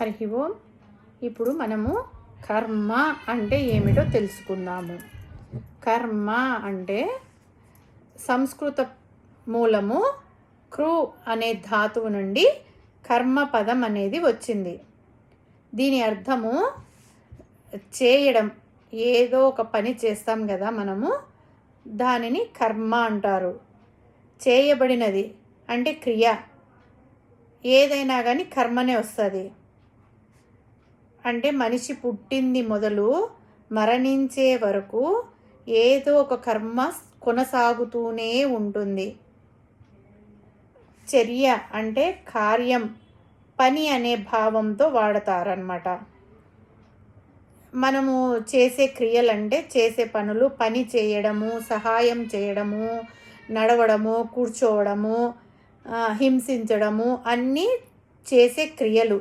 హరి ఓం. ఇప్పుడు మనము కర్మ అంటే ఏమిటో తెలుసుకుందాము. కర్మ అంటే సంస్కృత మూలము క్రూ అనే ధాతువు నుండి కర్మ పదం అనేది వచ్చింది. దీని అర్థము చేయడం ఏదో ఒక పని చేస్తాం కదా మనము దానిని కర్మ అంటారు. చేయబడినది అంటే క్రియ. ఏదైనా కానీ కర్మనే వస్తుంది. అంటే మనిషి పుట్టింది మొదలు మరణించే వరకు ఏదో ఒక కర్మ కొనసాగుతూనే ఉంటుంది. చర్య అంటే కార్యం పని అనే భావంతో వాడతారనమాట మనము చేసే క్రియలంటే చేసే పనులు పని చేయడము సహాయం చేయడము నడవడము కూర్చోవడము హింసించడము అన్నీ చేసే క్రియలు.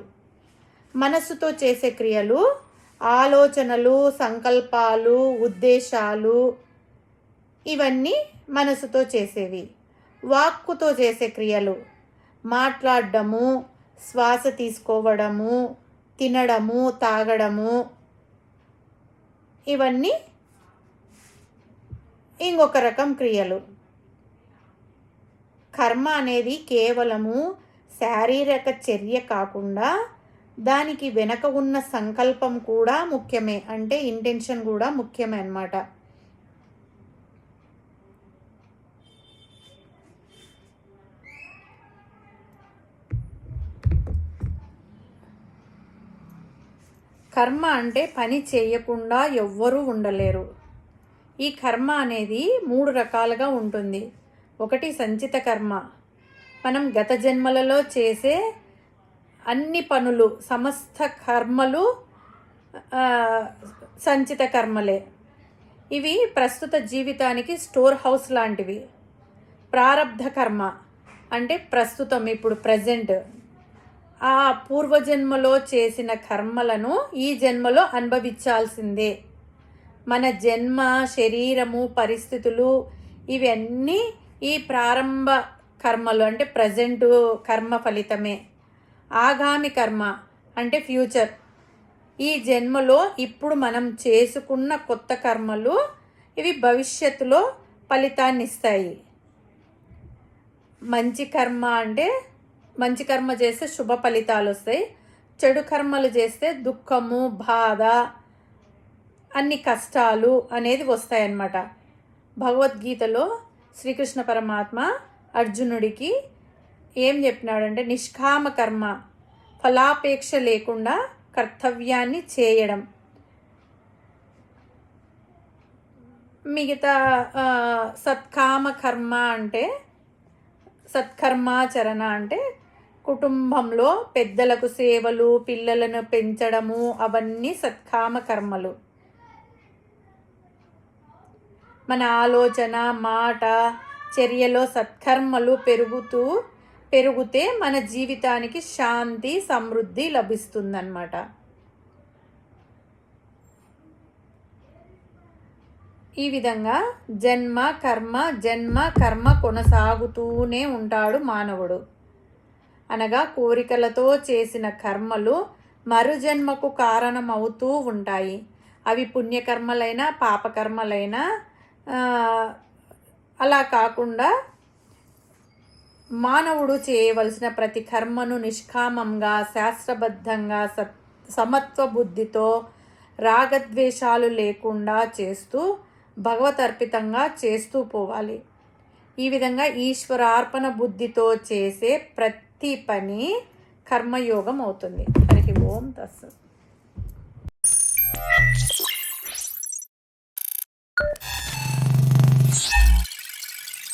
మనస్సుతో చేసే క్రియలు ఆలోచనలు సంకల్పాలు ఉద్దేశాలు ఇవన్నీ మనసుతో చేసేవి. వాక్కుతో చేసే క్రియలు మాట్లాడడము శ్వాస తీసుకోవడము తినడము తాగడము ఇవన్నీ ఇంకొక రకం క్రియలు. కర్మ అనేది కేవలము శారీరక చర్య కాకుండా దానికి వెనక ఉన్న సంకల్పం కూడా ముఖ్యమే. అంటే ఇంటెన్షన్ కూడా ముఖ్యమే అన్నమాట. కర్మ అంటే పని చేయకుండా ఎవ్వరూ ఉండలేరు. ఈ కర్మ అనేది మూడు రకాలుగా ఉంటుంది. ఒకటి సంచిత కర్మ. మనం గత జన్మలలో చేసే అన్ని పనులు సమస్త కర్మలు సంచిత కర్మలే. ఇవి ప్రస్తుత జీవితానికి స్టోర్ హౌస్ లాంటివి. ప్రారబ్ధ కర్మ అంటే ప్రస్తుతం ఇప్పుడు ప్రజెంట్. ఆ పూర్వజన్మలో చేసిన కర్మలను ఈ జన్మలో అనుభవించాల్సిందే. మన జన్మ శరీరము పరిస్థితులు ఇవన్నీ ఈ ప్రారంభ కర్మలు అంటే ప్రజెంటు కర్మ ఫలితమే. ఆగామి కర్మ అంటే ఫ్యూచర్. ఈ జన్మలో ఇప్పుడు మనం చేసుకున్న కొత్త కర్మలు ఇవి భవిష్యత్తులో ఫలితాన్ని ఇస్తాయి మంచి కర్మ అంటే మంచి కర్మ చేస్తే శుభ ఫలితాలు వస్తాయి. చెడు కర్మలు చేస్తే దుఃఖము బాధ అన్ని కష్టాలు అనేది వస్తాయన్నమాట. భగవద్గీతలో శ్రీకృష్ణ పరమాత్మ అర్జునుడికి ఏం చెప్పినాడంటే నిష్కామ కర్మ ఫలాపేక్ష లేకుండా కర్తవ్యాన్ని చేయడం. మిగతా సత్కామ కర్మ అంటే సత్కర్మాచరణ అంటే కుటుంబంలో పెద్దలకు సేవలు పిల్లలను పెంచడము అవన్నీ సత్కామ కర్మలు. మన ఆలోచన మాట చర్యలో సత్కర్మలు పెరుగుతూ పెరిగితే మన జీవితానికి శాంతి సమృద్ధి లభిస్తుందన్నమాట. ఈ విధంగా జన్మ కర్మ జన్మ కర్మ కొనసాగుతూనే ఉంటాడు మానవుడు. అనగా కోరికలతో చేసిన కర్మలు మరుజన్మకు కారణమవుతూ ఉంటాయి. అవి పుణ్యకర్మలైనా పాపకర్మలైనా అలా కాకుండా మానవుడు చేయవలసిన ప్రతి కర్మను నిష్కామంగా శాస్త్రబద్ధంగా సత్ సమత్వ బుద్ధితో రాగద్వేషాలు లేకుండా చేస్తూ భగవతర్పితంగా చేస్తూ పోవాలి. ఈ విధంగా ఈశ్వరార్పణ బుద్ధితో చేసే ప్రతి పని కర్మయోగం అవుతుంది. హరి ఓం తస్సు.